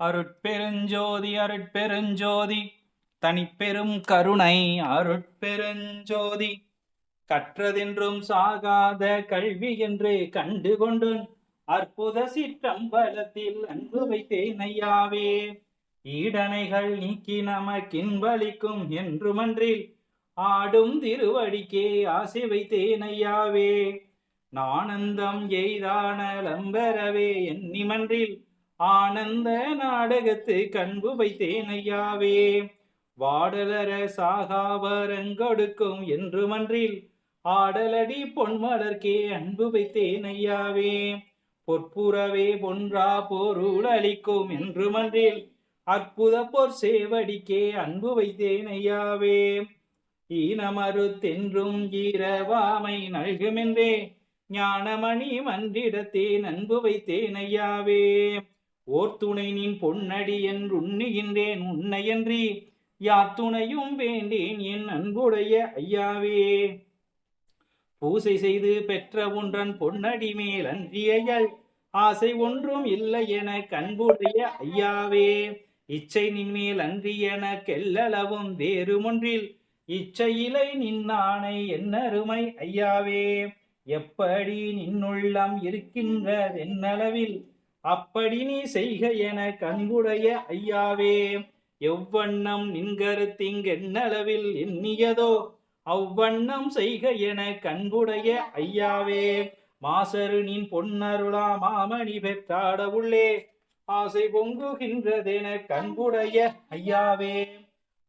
அருட்பெருஞ்சோதி அருட்பெருஞ்சோதி தனிப்பெரும் கருணை அருட்பெருஞ்சோதி. கற்றதென்றும் சாகாத கல்வி என்று கண்டு கொண்டுன் அற்புத சிற்றம்பலத்தில் அன்பு வைத்தேன் ஐயாவே. ஈடனைகள் நீக்கி நமக்கின்பளிக்கும் என்றுமன்றில் ஆடும் திருவடிக்கே ஆசை வைத்தேன் ஐயாவே. நானந்தம் எய்தான லம்பரவே எண்ணிமன்றில் ஆனந்த நாடகத்து கண்பு வைத்தேன் ஐயாவே. வாடலர சாகாவரங்கொடுக்கும் என்று மன்றில் ஆடலடி பொன்மலர்க்கே அன்பு வைத்தேன் ஐயாவே. பொற்புறவே பொன்றா பொருள் அளிக்கும் என்று மன்றில் அற்புத பொற் சேவடிக்கே அன்பு வைத்தேன் ஐயாவே. ஈனமறுத்தென்றும் ஈரவாமை நல்குமென்றே ஞானமணி மன்றிடத்தே அன்பு வைத்தேன் ஐயாவே. ஓர் துணை நின் பொன்னடி என்று உண்ணுகின்றேன் உன்னையன்றி யார் துணையும் வேண்டேன் என் அன்புடைய ஐயாவே. பூசை செய்து பெற்ற ஒன்றன் பொன்னடி மேல் அன்றியல் ஆசை ஒன்றும் இல்லை என கண்புடைய ஐயாவே. இச்சை நின்மேல் அன்றி என கெல்லளவும் வேறுமொன்றில் இச்சையிலை நின்னானை என்னருமை ஐயாவே. எப்படி நின்னுள்ளம் இருக்கின்றதென்னளவில் அப்படி நீ செய்க என கண்புடைய ஐயாவே எவ்வண்ணம் நின்கருத்திங்கென்னளவில் எண்ணியதோ அவ்வண்ணம் செய்க என கண்புடைய ஐயாவே மாசரு நின் பொன்னருளா மாமணி பெற்றாட உள்ளே ஆசை பொங்குகின்றதென கண்புடைய ஐயாவே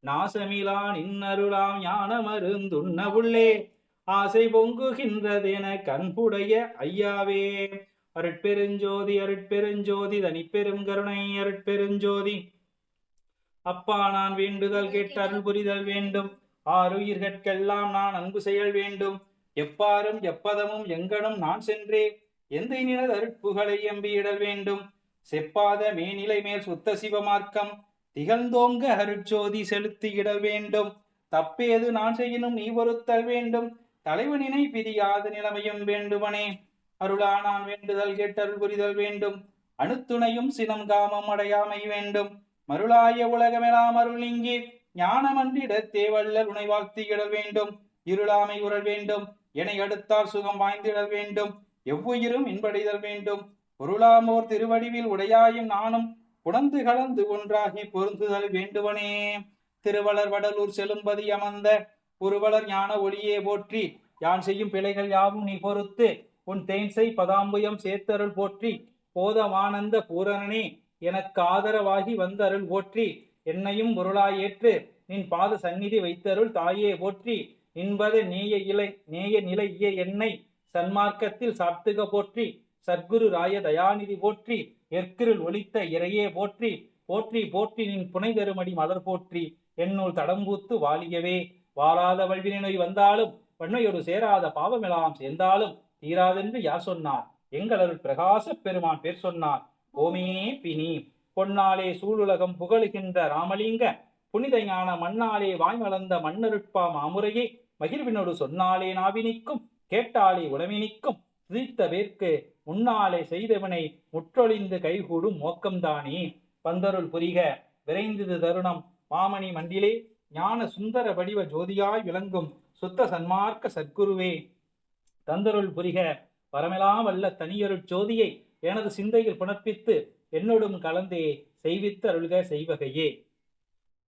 நாசமிலா நின்னருளாம் ஞான மருந்துண்ண உள்ளே ஆசை பொங்குகின்றதென கண்புடைய ஐயாவே அருட்பெருஞ்சோதி அருட்பெருஞ்சோதி தனிப்பெரும் கருணை அருட்பெருஞ்சோதி. அப்பா நான் வேண்டுதல் கேட்டு அருள் புரிதல் வேண்டும். ஆறுயிர்கட்கெல்லாம் நான் அன்பு செயல் வேண்டும். எப்பாரும் எப்பதமும் எங்கனும் நான் சென்றே எந்த இனினது அருட்புகளை எம்பியிடல் வேண்டும். செப்பாத மேநிலை மேல் சுத்த சிவமார்க்கம் திகழ்ந்தோங்க அருட்சோதி செலுத்தியிடல் வேண்டும். தப்பேது நான் செய்யினும் நீ பொறுத்தல் வேண்டும். தலைவனினை பிரியாத நிலைமையும் வேண்டுமனே. அருளா நான் வேண்டுதல் கேட்டருள் புரிதல் வேண்டும். அணுத்துணையும் சினம் காமம் அடையாமை வேண்டும். மருளாய உலகமெலாம் அருள் இங்கே ஞானமன்றிடத்தே வள்ளல் உனை வாழ்த்தியிடல் வேண்டும். இருளாமை உரல் வேண்டும். எனை அடுத்தால் சுகம் வாய்ந்திடல் வேண்டும். எவ்வுயிரும் இன்படைதல் வேண்டும். பொருளாமோர் திருவடிவில் உடையாயும் நானும் புணந்து கலந்து ஒன்றாகி பொருந்துதல் வேண்டுவனே. திருவளர் வடலூர் செலும்பதி அமர்ந்த ஒருவளர் ஞான ஒளியே போற்றி யான் செய்யும் பிழைகள் யாவும் நீ பொறுத்து உன் தேன்சை பதாம்புயம் சேர்த்தருள் போற்றி போதமானந்த பூரணனே எனக்கு ஆதரவாகி வந்த அருள் போற்றி என்னையும் பொருளாயேற்று நின் பாத சந்நிதி வைத்தருள் தாயே போற்றி நின்பத நேய இலை நேய நிலைய என்னை சன்மார்க்கத்தில் சாத்துக போற்றி சத்குரு ராய தயாநிதி போற்றி எற்கிருள் ஒளித்த இறையே போற்றி போற்றி போற்றி நின் புனை தருமடி மலர் போற்றி என்னுள் தடம்பூத்து வாழியவே வாழாத வல்வினை நோய் வந்தாலும் வன்மையொரு சேராத பாவமெல்லாம் சேர்ந்தாலும் தீராதென்று யார் சொன்னார்? எங்களருள் பிரகாச பெருமான் பேர் சொன்னார். ஓமே பினி. பொன்னாலே சூழுலகம் புகழுகின்ற ராமலிங்க. புனித ஞான மண்ணாலே வாய்மலர்ந்த மன்னருட்பா மாமுறையே. மகிழ்வினோடு சொன்னாலே நாவினிக்கும் கேட்டாலே உளவினிக்கும் சிரித்த வேர்க்கு முன்னாலே செய்தவனை முற்றொழிந்து கைகூடும் மோக்கம்தானே. பந்தருள் புரிக. விரைந்தது தருணம். மாமணி மண்டிலே ஞான சுந்தர வடிவ ஜோதியாய் விளங்கும் சுத்த சன்மார்க்க சத்குருவே. தந்தருள் புரிக வரமெலாம் வல்ல தனியொருள் ஜோதியை எனது சிந்தையில் புணர்ப்பித்து என்னோடும் கலந்தே செய்வித்து அருள்க செய்வகையே.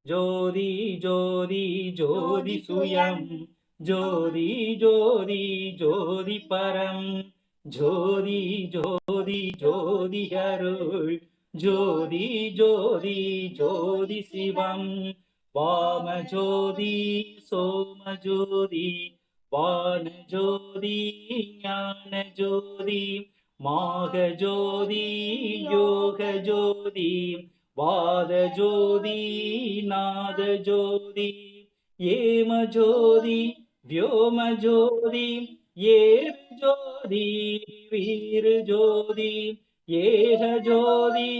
ஜோதி ஜோதி ஜோதி சுயம். ஜோதி ஜோதி ஜோதி பரம். ஜோதி ஜோதி ஜோதி அருள். ஜோதி ஜோதி ஜோதி சிவம். வாம ஜோதி சோம ஜோதி வானஜோதி ஞான ஜோதி மாக ஜோதி யோக ஜோதி வாத ஜோதி நாத ஜோதி ஏம ஜோதி வியோம ஜோதி ஏர் ஜோதி வீர் ஜோதி ஏக ஜோதி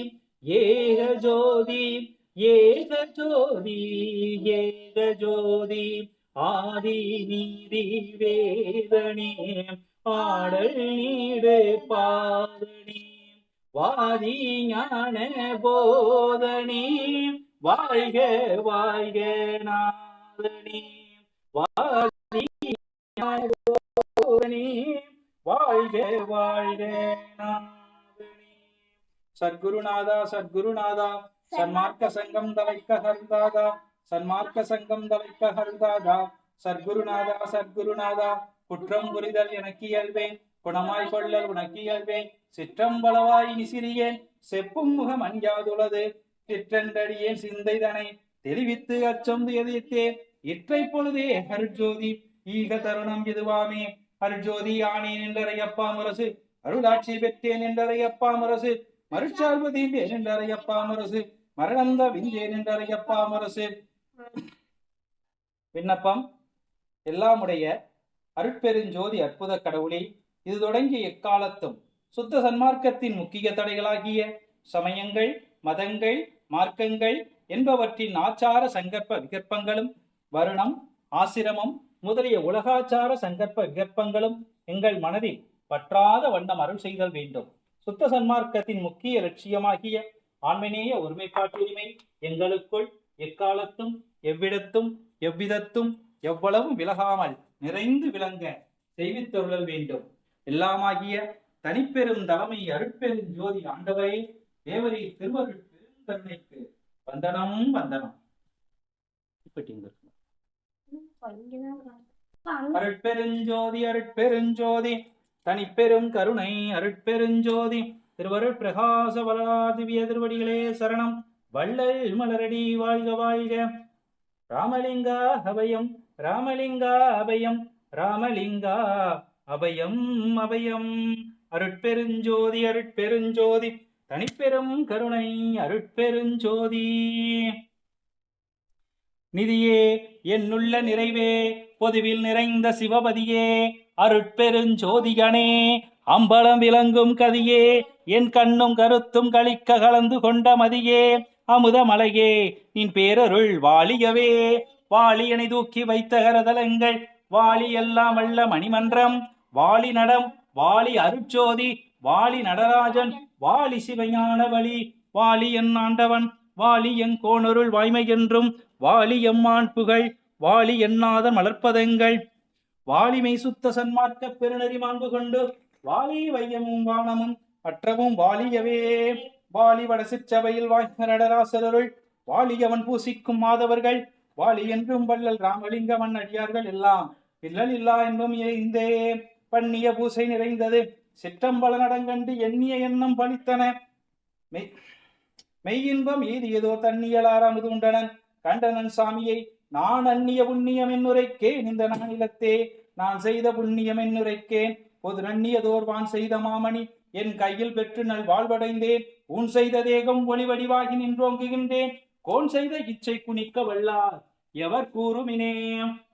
ஏக ஜோதி ஏக ஜோதி ஏக ஜோதி ஆதி நீதி வேதனே பாடல் நீடு பாதனே. வாதி ஞான போதனே வாழ்க வாழ்க நாதனே. வாதி போதனே வாழ்க வாழ்க நாதனே. சத்குருநாதா சத்குருநாதா சன்மார்க்க சங்கம் தலைக்க ஹர்தாதா சன்மார்க்க சங்கம் தலைக்க ஹர்தாதா சர்க்குருநாதா சத்குருநாதா குற்றம் புரிதல் எனக்கு இயல்பேன். குணமாய் கொள்ளல் உனக்கு இயல்பேன். சிற்றம்பளவாய் நிசிறியேன் செப்பும் முகம் அஞ்சாதுள்ளது சிற்றண்டடியேன் சிந்தைதனை. தெளிவித்து அச்சொந்து எதிர்த்தே இற்றை பொழுதே அருட்ஜோதி ஈக தருணம் எதுவாமே அருட்ஜோதி ஆனேன் என்றறையப்பா முரசு. அருளாட்சி பெற்றேன் என்றறையப்பா முரசு. மறுச்சார்பு தீண்டேன் என்றறையப்பா முரசு. மரணந்த விந்தேன் என்றறையப்பா முரசு. விண்ணப்பம். எல்லாமுடைய அருட்பெருஞ்சோதி அற்புத கடவுளே இது தொடங்கிய எக்காலத்தும் சுத்த சன்மார்க்கத்தின் முக்கிய தடைகளாகிய சமயங்கள் மதங்கள் மார்க்கங்கள் என்பவற்றின் ஆச்சார சங்கற்ப விகற்பங்களும் வருணம் ஆசிரமம் முதலிய உலகாச்சார சங்கற்ப விகற்பங்களும் எங்கள் மனதில் பற்றாத வண்ணம் அருள் செய்தல் வேண்டும். சுத்த சன்மார்க்கத்தின் முக்கிய லட்சியமாகிய ஆண்மநேய ஒருமைப்பாட்டுரிமை எங்களுக்குள் எக்காலத்தும் எவ்விடத்தும் எவ்விதத்தும் எவ்வளவும் விலகாமல் நிறைந்து விளங்க செய்வித்தருளல் வேண்டும். எல்லாமாகிய தனிப்பெரும் தலைமை அருட்பெரும் ஜோதி ஆண்டவரே தேவரே திருவருள் பெருந்தன்மைக்கு வந்தனம் வந்தனம். அருட்பெருஞ்சோதி அருட்பெருஞ்சோதி தனிப்பெரும் கருணை அருட்பெருஞ்சோதி திருவருட் பிரகாச வளாதிவிய திருவடிகளே சரணம். வள்ளல் மலரடி வாழ்க வாழ்க. ராமலிங்கா அபயம் ராமலிங்கா அபயம் ராமலிங்கா அபயம் அபயம். அருட்பெருஞ்சோதி அருட்பெருஞ்சோதி தனிப்பெரும் கருணை அருட்பெருஞ்சோதி. நிதியே என்னுள்ள நிறைவே பொதுவில் நிறைந்த சிவபதியே அருட்பெருஞ்சோதிகனே அம்பலம் விளங்கும் கதியே என் கண்ணும் கருத்தும் களிக்க கலந்து கொண்ட மதியே அமுதமலையே நின் பேரருள் வாலியவே. வாளியனை தூக்கி வைத்த கரதலங்கள் வாளி எல்லாம் வல்ல மணிமன்றம். வாளி நடம் வாளி அருட்சோதி வாளி நடராஜன் வாளி சிவஞான வழி வாளி என் ஆண்டவன் வாளி என் கோணொருள் வாய்மை என்றும் வாலி எம்மான் புகழ் வாளி எண்ணாதன் மலர்ப்பதங்கள் வாளிமை சுத்த சன்மார்க்க பெருநெறி மாண்பு கொண்டு வாளி வையமும் வானமும் அற்றவும் வாலியவே. வாலி வட சிற்றவையில் வாய்ந்த நடராசருள் வாலியவன் பூசிக்கும் மாதவர்கள். வாலி என்றும் வள்ளல் ராமலிங்கவன் அடியார்கள் எல்லாம். இல்லல் இல்லா என்பம் எய்ந்தே. பண்ணிய பூசை நிறைந்தது. சிற்றம்பல நடங்கண்டு எண்ணிய எண்ணம் பலித்தன. மெய் மெய்யின்பம் ஏதோ தண்ணியலார் அமுது உண்டனன். கண்டனன் சாமியை நான் அந்நிய புண்ணியம் என்னுரைக்கேன். இந்த நானிலத்தே நான் செய்த புண்ணியம் என்னுரைக்கேன். பொது நன்னியதோர் வான் செய்த மாமணி என் கையில் பெற்று நல் வாழ்வடைந்தேன். உன் செய்த தேகம் ஒளிவடிவாகி நின்றோங்குகின்றேன். கோன் செய்த இச்சை குனிக்க வல்லார். எவர் கூறுமினே?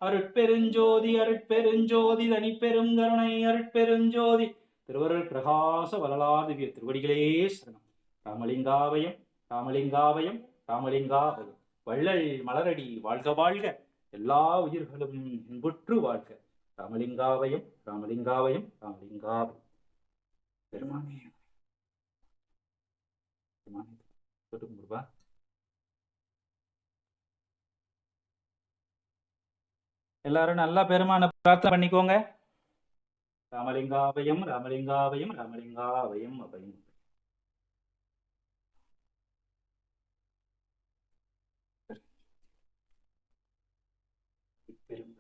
அருட்பெருஞ்சோதி அருட்பெருஞ்சோதி தனி பெருங்கருணை அருட்பெருஞ்சோதி. திருவருள் பிரகாச வளலார் திவ்ய திருவடிகளே சரணம். ராமலிங்காவயம் ராமலிங்காவயம் ராமலிங்காவயம் வள்ளல் மலரடி வாழ்க வாழ்க. எல்லா உயிர்களும் இன்புற்று வாழ்க. ராமலிங்காவயம் ராமலிங்காவயம் ராமலிங்காவயம் பெருமானே முக்கியமான இது சொல்லுங்க ரூபா எல்லாரும் நல்லா பெருமான பிரார்த்தனை பண்ணிக்கோங்க. ராமலிங்காபயம் ராமலிங்காபயம் ராமலிங்காபயம் அபயம். பெரும்